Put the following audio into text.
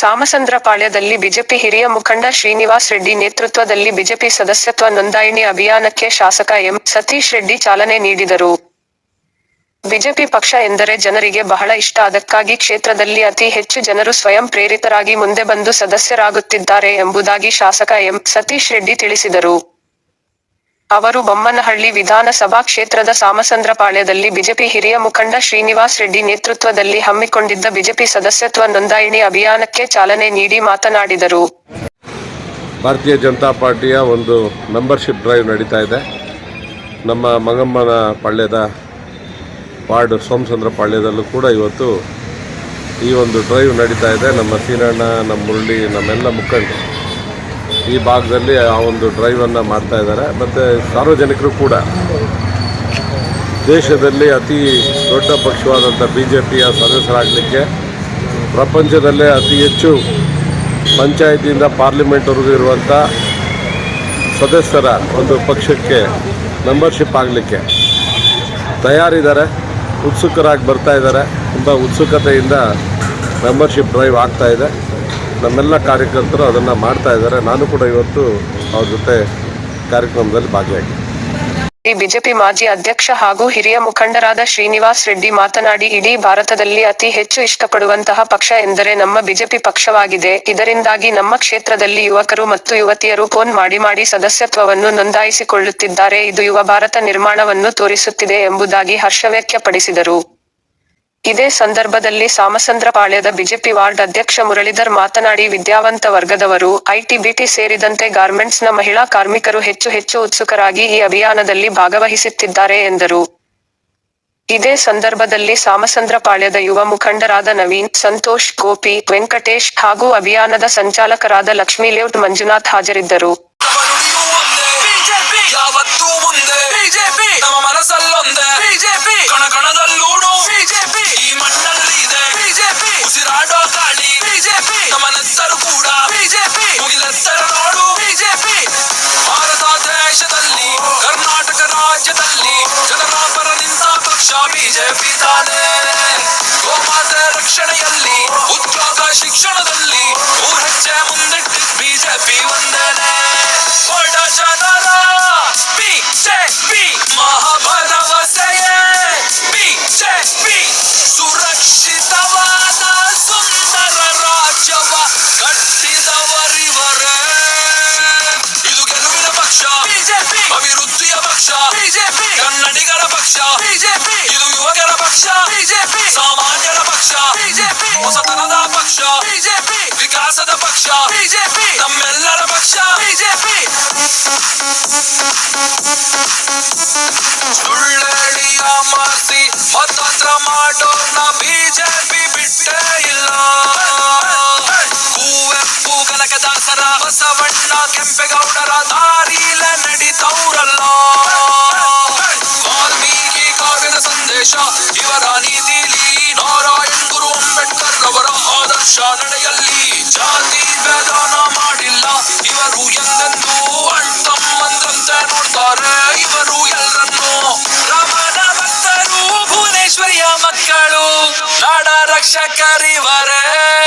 ಸಾಮಸಂದ್ರಪಾಳ್ಯದಲ್ಲಿ BJP ಹಿರಿಯ ಮುಖಂಡ ಶ್ರೀನಿವಾಸ್ ರೆಡ್ಡಿ ನೇತೃತ್ವದಲ್ಲಿ ಬಿಜೆಪಿ ಸದಸ್ಯತ್ವ ನೋಂದಾಯಿಣಿ ಅಭಿಯಾನಕ್ಕೆ ಶಾಸಕ ಎಂ. ಸತೀಶ್ ರೆಡ್ಡಿ ಚಾಲನೆ ನೀಡಿದರು. ಬಿಜೆಪಿ ಪಕ್ಷ ಎಂದರೆ ಜನರಿಗೆ ಬಹಳ ಇಷ್ಟ ಅದಕ್ಕಾಗಿ ಕ್ಷೇತ್ರದಲ್ಲಿ ಅತಿ ಹೆಚ್ಚು ಜನರು ಸ್ವಯಂ ಪ್ರೇರಿತರಾಗಿ ಮುಂದೆ ಬಂದು ಸದಸ್ಯರಾಗುತ್ತಿದ್ದಾರೆ ಎಂಬುದಾಗಿ ಶಾಸಕ ಎಂ. ಸತೀಶ್ ರೆಡ್ಡಿ ತಿಳಿಸಿದರು. ಅವರು ಬೊಮ್ಮನಹಳ್ಳಿ ವಿಧಾನಸಭಾ ಕ್ಷೇತ್ರದ ಸಾಮಸಂದ್ರಪಾಳ್ಯದಲ್ಲಿ ಬಿಜೆಪಿ ಹಿರಿಯ ಮುಖಂಡ ಶ್ರೀನಿವಾಸ್ ರೆಡ್ಡಿ ನೇತೃತ್ವದಲ್ಲಿ ಹಮ್ಮಿಕೊಂಡಿದ್ದ ಬಿಜೆಪಿ ಸದಸ್ಯತ್ವ ನೋಂದಾಯಿಣಿ ಅಭಿಯಾನಕ್ಕೆ ಚಾಲನೆ ನೀಡಿ ಮಾತನಾಡಿದರು. ಭಾರತೀಯ ಜನತಾ ಪಾರ್ಟಿಯ ಒಂದು ಮೆಂಬರ್ಶಿಪ್ ಡ್ರೈವ್ ನಡೀತಾ ಇದೆ ನಮ್ಮ ಮಂಗಮ್ಮನ ಪಾಳ್ಯದ ವಾರ್ಡ್ ಸೋಮಚಂದ್ರ ಪಾಳ್ಯದಲ್ಲೂ ಕೂಡ ಇವತ್ತು ಈ ಒಂದು ಡ್ರೈವ್ ನಡೀತಾ ಇದೆ ನಮ್ಮ ಸೀನಣ್ಣ, ನಮ್ಮ ಮುರಳಿ, ನಮ್ಮೆಲ್ಲ ಮುಖಂಡರು ಈ ಭಾಗದಲ್ಲಿ ಆ ಒಂದು ಡ್ರೈವನ್ನು ಮಾಡ್ತಾ ಇದ್ದಾರೆ. ಮತ್ತು ಸಾರ್ವಜನಿಕರು ಕೂಡ ದೇಶದಲ್ಲಿ ಅತಿ ದೊಡ್ಡ ಪಕ್ಷವಾದಂಥ ಬಿ ಜೆ ಪಿಯ ಸದಸ್ಯರಾಗಲಿಕ್ಕೆ ಪ್ರಪಂಚದಲ್ಲೇ ಅತಿ ಹೆಚ್ಚು ಪಂಚಾಯತಿಯಿಂದ ಪಾರ್ಲಿಮೆಂಟ್ವರೆಗೂ ಇರುವಂಥ ಸದಸ್ಯರ ಒಂದು ಪಕ್ಷಕ್ಕೆ ಮೆಂಬರ್ಶಿಪ್ ಆಗಲಿಕ್ಕೆ ತಯಾರಿದ್ದಾರೆ, ಉತ್ಸುಕರಾಗಿ ಬರ್ತಾ ಇದ್ದಾರೆ. ತುಂಬ ಉತ್ಸುಕತೆಯಿಂದ ಮೆಂಬರ್ಶಿಪ್ ಡ್ರೈವ್ ಆಗ್ತಾ ಇದೆ. ನಮ್ಮೆಲ್ಲ ಕಾರ್ಯಕರ್ತರು ಅದನ್ನು ಮಾಡ್ತಾ ಇದ್ದಾರೆ. ನಾನು ಕೂಡ ಇವತ್ತು ಅವ್ರ ಜೊತೆ ಕಾರ್ಯಕ್ರಮದಲ್ಲಿ ಭಾಗಿಯಾಗಿದ್ದೆ. ಈ ಬಿಜೆಪಿ ಮಾಜಿ ಅಧ್ಯಕ್ಷ ಹಾಗೂ ಹಿರಿಯ ಮುಖಂಡರಾದ ಶ್ರೀನಿವಾಸ್ ರೆಡ್ಡಿ ಮಾತನಾಡಿ, ಇಡೀ ಭಾರತದಲ್ಲಿ ಅತಿ ಹೆಚ್ಚು ಇಷ್ಟಪಡುವಂತಹ ಪಕ್ಷ ಎಂದರೆ ನಮ್ಮ ಬಿಜೆಪಿ ಪಕ್ಷವಾಗಿದೆ. ಇದರಿಂದಾಗಿ ನಮ್ಮ ಕ್ಷೇತ್ರದಲ್ಲಿ ಯುವಕರು ಮತ್ತು ಯುವತಿಯರು ಫೋನ್ ಮಾಡಿ ಮಾಡಿ ಸದಸ್ಯತ್ವವನ್ನು ನೋಂದಾಯಿಸಿಕೊಳ್ಳುತ್ತಿದ್ದಾರೆ. ಇದು ಯುವ ಭಾರತ ನಿರ್ಮಾಣವನ್ನು ತೋರಿಸುತ್ತಿದೆ ಎಂಬುದಾಗಿ ಹರ್ಷ ವ್ಯಕ್ತಪಡಿಸಿದರು. ಇದೇ ಸಂದರ್ಭದಲ್ಲಿ ಸಾಮಸಂದ್ರಪಾಳ್ಯದ ಬಿಜೆಪಿ ವಾರ್ಡ್ ಅಧ್ಯಕ್ಷ ಮುರಳೀಧರ್ ಮಾತನಾಡಿ ವಿದ್ಯಾವಂತ ವರ್ಗದವರು, ಐಟಿ ಬಿಟಿ ಸೇರಿದಂತೆ ಗಾರ್ಮೆಂಟ್ಸ್ನ ಮಹಿಳಾ ಕಾರ್ಮಿಕರು ಹೆಚ್ಚು ಹೆಚ್ಚು ಉತ್ಸುಕರಾಗಿ ಈ ಅಭಿಯಾನದಲ್ಲಿ ಭಾಗವಹಿಸುತ್ತಿದ್ದಾರೆ ಎಂದರು. ಇದೇ ಸಂದರ್ಭದಲ್ಲಿ ಸಾಮಸಂದ್ರಪಾಳ್ಯದ ಯುವ ಮುಖಂಡರಾದ ನವೀನ್, ಸಂತೋಷ್, ಗೋಪಿ, ವೆಂಕಟೇಶ್ ಹಾಗೂ ಅಭಿಯಾನದ ಸಂಚಾಲಕರಾದ ಲಕ್ಷ್ಮೀಲೇಔಟ್ ಮಂಜುನಾಥ್ ಹಾಜರಿದ್ದರು. ಬಿಜೆಪಿ ತಾನೇ. ಗೋಮಾತೆ ರಕ್ಷಣೆಯಲ್ಲಿ ಉದ್ಯೋಗ ಶಿಕ್ಷಣದಲ್ಲಿ ಮೂರ್ ಹೆಜ್ಜೆ ಬಿಜೆಪಿ ಒಂದೇನೆ. ಬಡ ಜನರ, ಬಿಜೆಪಿ ಮಹಾಭರವಸೆಯೇ ಬಿಜೆಪಿ ಸುರಕ್ಷಿತವಾದ ಸುಂದರ ರಾಜ್ಯವ ಕಟ್ಟಿದವರಿವರೇ ಪಕ್ಷ. ಬಿಜೆಪಿ. ವಿಕಾಸದ ಪಕ್ಷ. ಬಿಜೆಪಿ. ನಮ್ಮೆಲ್ಲರ ಪಕ್ಷ. ಬಿಜೆಪಿ. ಸುಳ್ಳೇಳಿಯ ಮಾಸಿ ಮತಂತ್ರ ಮಾಡೋರ್ನ ಬಿಜೆಪಿ ಬಿಟ್ಟೇ ಇಲ್ಲ. ಕುವೆಂಪು ಕನಕದಾಸರ ಬಸವಣ್ಣ ಕೆಂಪೇಗೌಡರ ದಾರಿಲ ನಡೀತವ್ರಲ್ಲ. ವಾಲ್ಮೀಕಿ ಕಾವ್ಯದ ಸಂದೇಶ ಇವರ ನೀತಿಲಿ ನಾರಾಯಣ್ ಗುರು ಅಂಬೇಡ್ಕರ್ ಅವರ ನಡೆಯಲ್ಲಿ ಜಾತಿ ಭೇದನ ಮಾಡಿಲ್ಲ. ಇವರು ಎಂದೆಂದೂ ಅಣ್ತಮ್ಮಂದ್ರಂತೆ ನೋಡ್ತಾರೆ. ಇವರು ಎಲ್ಲರನ್ನು ರಾಮನ ಭಕ್ತರು ಭುವನೇಶ್ವರಿಯ ಮಕ್ಕಳು, ನಾಡ ರಕ್ಷಕರಿವರೇ.